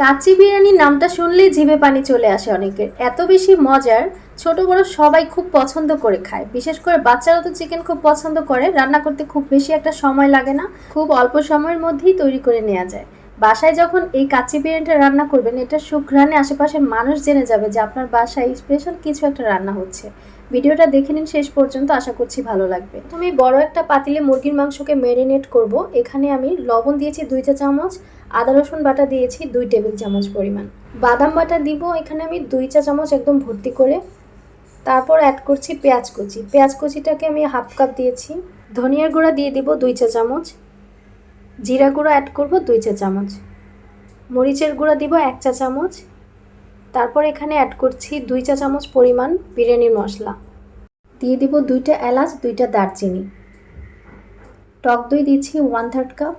কাচ্চি বিরিয়ানির নামটা শুনলেই জিভে পানি চলে আসে অনেকের। এত বেশি মজার, ছোট বড় সবাই খুব পছন্দ করে খায়। বিশেষ করে বাচ্চারা তো চিকেন খুব পছন্দ করে, রান্না করতে খুব বেশি একটা সময় লাগে না, খুব অল্প সময়ের মধ্যেই তৈরি করে নেওয়া যায়। বাসায় যখন এই কাচ্চি বিরিয়ানিটা রান্না করবেন, এটা সুঘ্রাণে আশেপাশের মানুষ জেনে যাবে যে আপনার বাসায় স্পেশাল কিছু একটা রান্না হচ্ছে। ভিডিওটা দেখে নিন শেষ পর্যন্ত, আশা করছি ভালো লাগবে। তুমি বড় একটা পাতিলে মুরগির মাংসকে ম্যারিনেট করব। এখানে আমি লবণ দিয়েছি দুই চা চামচ, আদা রসুন বাটা দিয়েছি দুই টেবিল চামচ পরিমাণ। বাদাম বাটা দিব এখানে আমি দুই চা চামচ একদম ভর্তি করে। তারপর অ্যাড করছি পেঁয়াজ কুচি। পেঁয়াজ কুচিটাকে আমি হাফ কাপ দিয়েছি। ধনিয়ার গুঁড়া দিয়ে দিব দুই চা চামচ। জিরা গুঁড়ো অ্যাড করব দুই চা চামচ। মরিচের গুঁড়া দিব এক চা চামচ। তারপর এখানে অ্যাড করছি দুই চা চামচ পরিমাণ বিরিয়ানির মশলা। দিয়ে দিব দুইটা এলাচ, দুইটা দারচিনি। টক দই দিচ্ছি ওয়ান থার্ড কাপ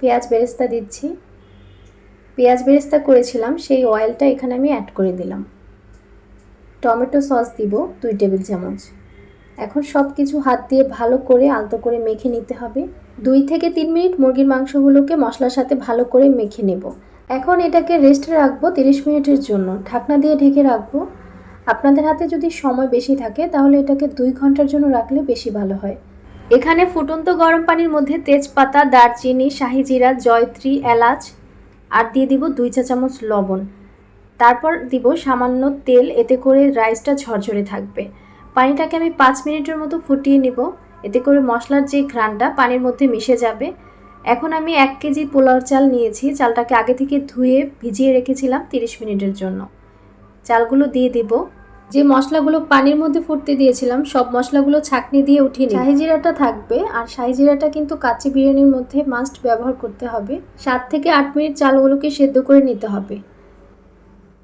পেঁয়াজ বেরেস্তা দিচ্ছি। পেঁয়াজ বেরেস্তা করেছিলাম, সেই অয়েলটা এখানে আমি অ্যাড করে দিলাম। টমেটো সস দিব দুই টেবিল চামচ। এখন সব কিছু হাত দিয়ে ভালো করে আলতো করে মেখে নিতে হবে। দুই থেকে তিন মিনিট মুরগির মাংসগুলোকে মশলার সাথে ভালো করে মেখে নেব। এখন এটাকে রেস্টে রাখব তিরিশ মিনিটের জন্য। ঢাকনা দিয়ে ঢেকে রাখব। আপনাদের হাতে যদি সময় বেশি থাকে, তাহলে এটাকে দুই ঘণ্টার জন্য রাখলে বেশি ভালো হয়। এখানে ফুটন্ত গরম পানির মধ্যে তেজপাতা, দারচিনি, শাহি জিরা, জয়ত্রী, এলাচ, আর দিয়ে দিব দুই চা চামচ লবণ। তারপর দিব সামান্য তেল, এতে করে রাইসটা ঝরঝরে থাকবে। পানিটাকে আমি পাঁচ মিনিটের মতো ফুটিয়ে নিব। এতে করে মশলার যে ঘ্রাণটা পানির মধ্যে মিশে যাবে। এখন আমি এক কেজি পোলাও চাল নিয়েছি। চালটাকে আগে থেকে ধুয়ে ভিজিয়ে রেখেছিলাম তিরিশ মিনিটের জন্য। চালগুলো দিয়ে দিব। যে মশলাগুলো পানির মধ্যে ফুটতে দিয়েছিলাম, সব মশলাগুলো ছাঁকনি দিয়ে উঠিয়ে নিই শাহি জিরাটা থাকবে আর শাহি জিরাটা কিন্তু কাচ্চি বিরিয়ানির মধ্যে মাস্ট ব্যবহার করতে হবে। সাত থেকে আট মিনিট চালগুলোকে সেদ্ধ করে নিতে হবে।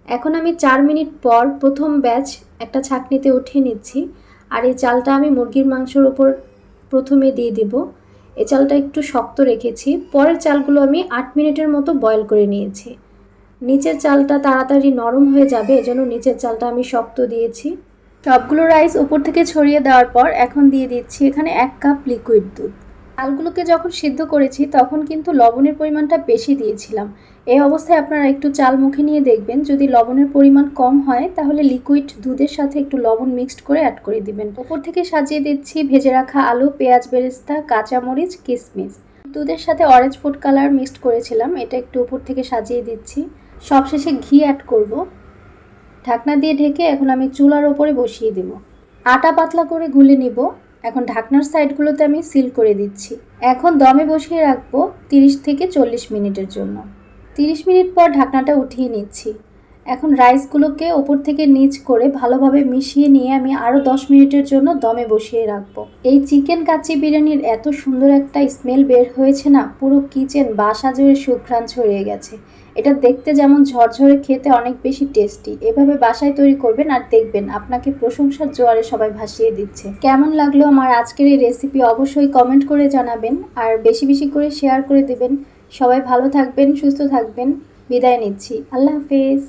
এখন আমি চার মিনিট পর প্রথম ব্যাচ একটা ছাঁকনিতে উঠিয়ে নিচ্ছি। আর এই চালটা আমি মুরগির মাংসের ওপর প্রথমে দিয়ে দেব। এই চালটা একটু শক্ত রেখেছি। পরের চালগুলো আমি আট মিনিটের মতো বয়ল করে নিয়েছি। নিচের চালটা তাড়াতাড়ি নরম হয়ে যাবে, এজন্য নিচের চালটা আমি শক্ত দিয়েছি। সবগুলো রাইস উপর থেকে ছড়িয়ে দেওয়ার পর এখন দিয়ে দিচ্ছি এখানে এক কাপ লিকুইড দুধ। চালগুলোকে যখন সিদ্ধ করেছি, তখন কিন্তু লবণের পরিমাণটা বেশি দিয়েছিলাম। এই অবস্থায় আপনারা একটু চাল মুখে নিয়ে দেখবেন, যদি লবণের পরিমাণ কম হয়, তাহলে লিকুইড দুধের সাথে একটু লবণ মিক্সড করে অ্যাড করে দিবেন। ওপর থেকে সাজিয়ে দিচ্ছি ভেজে রাখা আলু, পেঁয়াজ বেরেস্তা, কাঁচামরিচ কিশমিশ দুধের সাথে অরেঞ্জ ফুড কালার মিক্সড করেছিলাম, এটা একটু উপর থেকে সাজিয়ে দিচ্ছি। সবশেষে ঘি অ্যাড করব। ঢাকনা দিয়ে ঢেকে এখন আমি চুলার ওপরে বসিয়ে দেব। আটা পাতলা করে গুলে নিব। এখন ঢাকনার সাইডগুলোতে আমি সিল করে দিচ্ছি। এখন দমে বসিয়ে রাখব তিরিশ থেকে চল্লিশ মিনিটের জন্য। তিরিশ মিনিট পর ঢাকনাটা উঠিয়ে নিচ্ছি। এখন রাইসগুলোকে ওপর থেকে নিচ করে ভালোভাবে মিশিয়ে নিয়ে আমি আরও দশ মিনিটের জন্য দমে বসিয়ে রাখব। এই চিকেন কাচ্চি বিরিয়ানির এত সুন্দর একটা স্মেল বের হয়েছে না, পুরো কিচেন বাসা জুড়ে সুঘ্রাণ ছড়িয়ে গেছে। এটা দেখতে যেমন ঝরঝরে খেতে অনেক বেশি টেস্টি। এভাবে বাসায় তৈরি করবেন আর দেখবেন আপনাকে প্রশংসার জোয়ারে সবাই ভাসিয়ে দিচ্ছে। কেমন লাগল আমার আজকের এই রেসিপি অবশ্যই কমেন্ট করে জানাবেন আর বেশি বেশি করে শেয়ার করে দেবেন। সবাই ভালো থাকবেন, সুস্থ থাকবেন। বিদায় নিচ্ছি। আল্লাহ হাফেজ।